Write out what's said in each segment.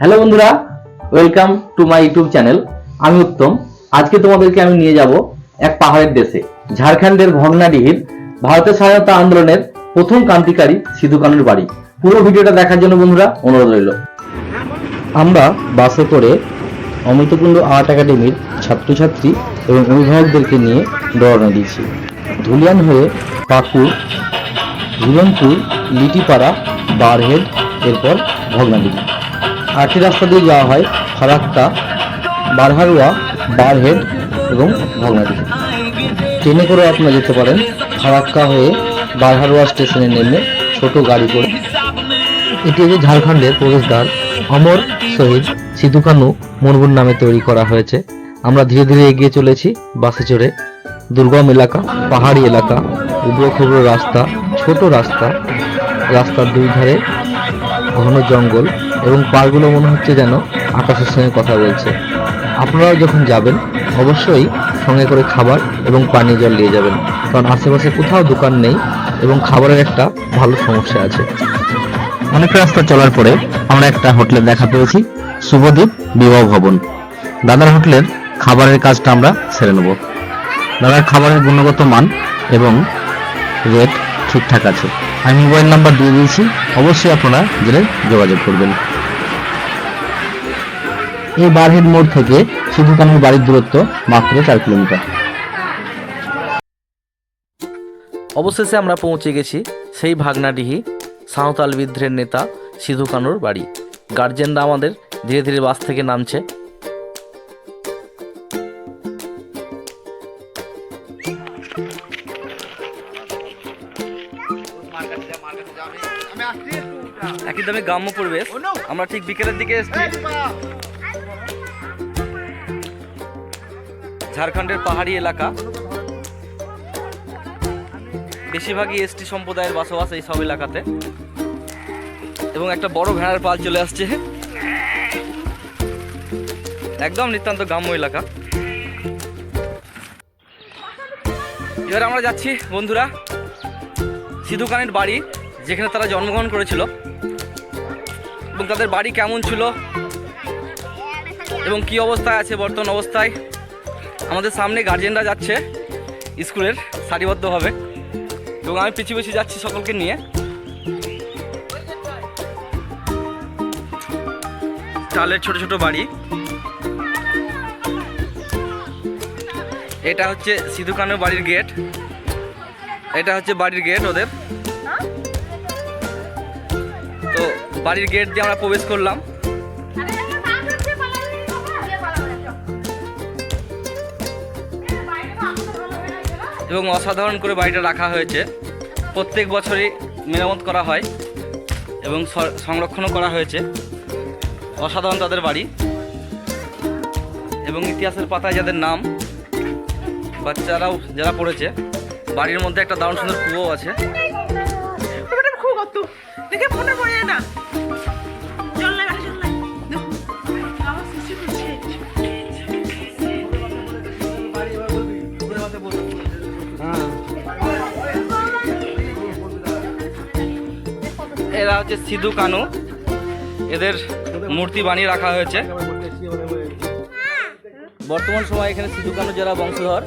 Hello বন্ধুরা, welcome to my YouTube channel. আমি উত্তম। আজকে তোমাদেরকে আমি নিয়ে যাব এক পাহাড়ের দেশে, ঝাড়খণ্ডের ভগ্নাডিহির ভারতের স্বাধীনতা আন্দোলনের প্রথম ক্রান্তিকারী সিধু কানুর বাড়ি। পুরো ভিডিওটা দেখার জন্য বন্ধুরা অনুরোধ রইল। আমরা বাসে করে অমৃতকুণ্ড আর্ট একাডেমির ছাত্রছাত্রী এবং অভিভাবকদেরকে নিয়ে রওনা দিয়েছি ধুলিয়ান হয়ে পাকুড় ঝুলনপুর লিটিপাড়া, বারহেড, এরপর ভগ্নাডিহি। আটটি রাস্তা দিয়ে যাওয়া হয় ফারাক্কা বারহারুয়া, বারহেড এবং ভগ্নাডিহি ট্রেনে করে আপনারা যেতে পারেন ফারাক্কা হয়ে বারহারুয়া স্টেশনে নেমে ছোট গাড়ি করে। এটি হচ্ছে ঝাড়খণ্ডের প্রবেশদ্বার। অমর শহীদ সিধু কানু মুরমুর নামে তৈরি করা হয়েছে। আমরা ধীরে ধীরে এগিয়ে চলেছি বাসে চড়ে। দুর্গম এলাকা, পাহাড়ি এলাকা উবড়ো খুবড়ো রাস্তা, ছোট রাস্তা, রাস্তার দুই ধারে ঘন জঙ্গল। এবং পাড়গুলো মনে হচ্ছে যেন আকাশের সঙ্গে কথা বলছে। আপনারাও যখন যাবেন, অবশ্যই সঙ্গে করে খাবার এবং পানীয় জল নিয়ে যাবেন। কারণ আশেপাশে কোথাও দোকান নেই এবং খাবারের একটা ভালো সমস্যা আছে। অনেক রাস্তা চলার পরে আমরা একটা হোটেলে দেখা পেয়েছি শুভদ্বীপ বিবাহ ভবন। দাদার হোটেলের খাবারের কাজটা আমরা সেরে নেব। দাদার খাবারের গুণগত মান এবং রেট ঠিকঠাক আছে। আমি মোবাইল নাম্বার দিয়ে দিয়েছি, অবশ্যই আপনারা জেনে যোগাযোগ করবেন। এই বারহেড মোড় থেকে সিধু কানুর বাড়ির দূরত্ব মাত্র চার কিলোমিটার। অবশেষে আমরা পৌঁছে গেছি সেই ভাগনাডিহি সাঁওতাল বিদ্রোহের নেতা সিধু কানুর বাড়ি। গার্জেনরা আমাদের ধীরে ধীরে বাস থেকে নামছে। একই দামে গ্রাম্য পরিবেশ। আমরা ঠিক বিকেলের দিকে এসেছি। ঝাড়খণ্ডের পাহাড়ি এলাকা। বেশিরভাগই এসটি সম্প্রদায়ের বসবাস এই সব এলাকাতে। এবং একটা বড় ভেড়ার পাল চলে আসছে। একদম নিতান্ত গ্রাম্য এলাকা। এবার আমরা যাচ্ছি, বন্ধুরা, সিধু কানের বাড়ি, যেখানে তারা জন্মগ্রহণ করেছিল। এবং তাদের বাড়ি কেমন ছিল? এবং কি অবস্থায় আছে বর্তমান অবস্থায়? আমাদের সামনে গার্জেনরা যাচ্ছে স্কুলের, সারিবদ্ধভাবে। এবং আমি পিছিয়ে পিছিয়ে যাচ্ছি সকলকে নিয়ে। চালের ছোট ছোট বাড়ি। এটা হচ্ছে সিধু কানুর বাড়ির গেট। এটা হচ্ছে বাড়ির গেট ওদের। তো বাড়ির গেট দিয়ে আমরা প্রবেশ করলাম। এবং অসাধারণ করে বাড়িটা রাখা হয়েছে। প্রত্যেক বছরই মেরামত করা হয় এবং সংরক্ষণও করা হয়েছে। অসাধারণ তাদের বাড়ি। এবং ইতিহাসের পাতায় যাদের নাম, বাচ্চারাও যারা পড়েছে, বাড়ির মধ্যে একটা দারুণ সুন্দর কুয়ো আছে। না। এরা হচ্ছে সিধু কানু। এদের মূর্তি বানিয়ে রাখা হয়েছে। বর্তমান সময় এখানে সিধু কানু যারা বংশধর,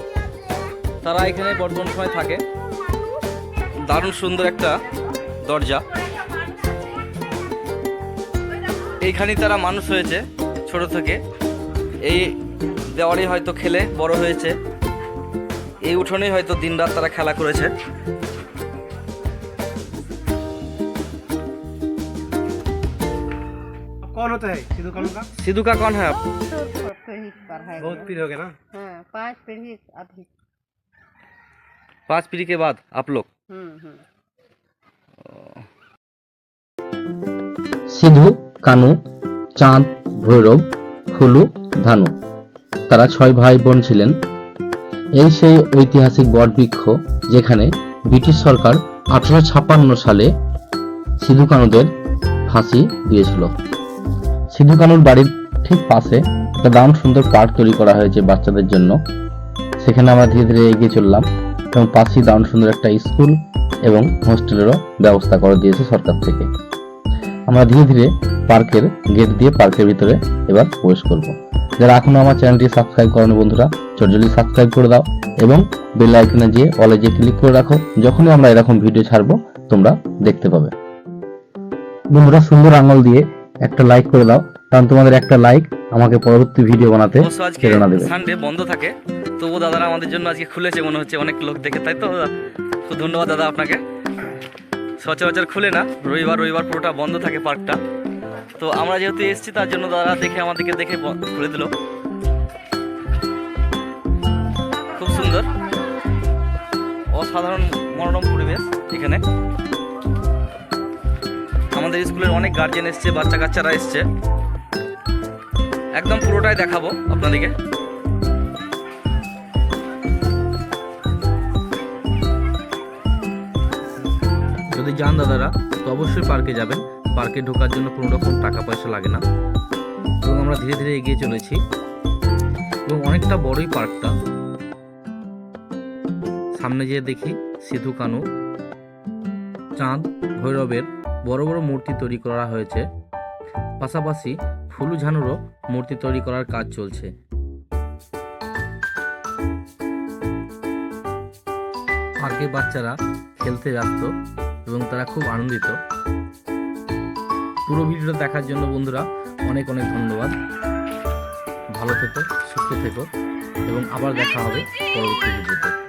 তারা এখানে বর্তমান সময় থাকে। দারুণ সুন্দর একটা দরজা। এইখানেই তারা মানুষ হয়েছে ছোট থেকে। এই দেওয়ারে হয়তো খেলে বড় হয়েছে। এই উঠোনেই হয়তো দিনরাত তারা খেলা করেছে। कौन होता है सिद्धू कानू का सिद्धू का कौन है आप पीढ़ी पर है बहुत पीर हो गया ना हाँ पांच पीढ़ी अधिक पांच पीढ़ी के बाद आप लोग हम्म हम्म সিধু কানু চাঁদ ভৈরব ফুলু ধানু তারা ছয় ভাই বোন ছিলেন এই সেই ঐতিহাসিক বটবৃক্ষ যেখানে ব্রিটিশ সরকার আঠারোশো ছাপ্পান্ন সালে সিধু কানুদের ফাঁসি দিয়েছিল সিধু কানুর বাড়ির ঠিক পাশে একটা দারুণ সুন্দর পার্ক তৈরি করা হয়েছে বাচ্চাদের জন্য। সেখানে আমরা ধীরে ধীরে এগিয়ে চললাম এবং পাশেই দারুণ সুন্দর একটা স্কুল এবং হোস্টেলেরও ব্যবস্থা করে দিয়েছে সরকার থেকে। আমরা ধীরে ধীরে পার্কের গেট দিয়ে পার্কের ভিতরে এবার প্রবেশ করব। যারা এখনও আমার চ্যানেলটি সাবস্ক্রাইব করেন বন্ধুরা চটজলি সাবস্ক্রাইব করে দাও এবং বেল আইকনে গিয়ে অলে যে ক্লিক করে রাখো, যখনই আমরা এরকম ভিডিও ছাড়বো তোমরা দেখতে পাবে। বন্ধুরা, সুন্দর আঙুল দিয়ে একটা লাইক করে দাও কারণ তোমাদের একটা লাইক আমাকে পরবর্তী ভিডিও বানাতে প্রেরণা দেবে। সানডে বন্ধ থাকে তবুও দাদারা আমাদের জন্য আজকে খুলেছে মনে হচ্ছে অনেক লোক দেখে তাই তো খুব ধন্যবাদ দাদা আপনাকে। সচরাচর খুলে না রবিবার রবিবার পুরোটা বন্ধ থাকে পার্কটা তো আমরা যেহেতু এসেছি তার জন্য দাদা দেখে আমাদেরকে দেখে খুলে দিল। খুব সুন্দর। অসাধারণ মনোরম পরিবেশ এখানে। আমাদের স্কুলের অনেক গার্জেন এসছে বাচ্চা কাচ্চারা এসছে। একদম পুরোটাই দেখাবো আপনাদেরকে। যদি যান দাদারা, তো অবশ্যই পার্কে যাবেন। পার্কে ঢোকার জন্য কোনো রকম টাকা পয়সা লাগে না। এবং আমরা ধীরে ধীরে এগিয়ে চলেছি। এবং অনেকটা বড়ই পার্কটা সামনে যেয়ে দেখি সিধু কানু, চাঁদ, ভৈরবের বড় বড় মূর্তি তৈরি করা হয়েছে। পাশাপাশি ফুলু ঝানুরও মূর্তি তৈরি করার কাজ চলছে। পার্কে বাচ্চারা খেলতে ব্যস্ত এবং তারা খুব আনন্দিত। পুরো ভিডিওটা দেখার জন্য বন্ধুরা অনেক অনেক ধন্যবাদ। ভালো থেকো, সুস্থ থেকো এবং আবার দেখা হবে পরবর্তী ভিডিওতে।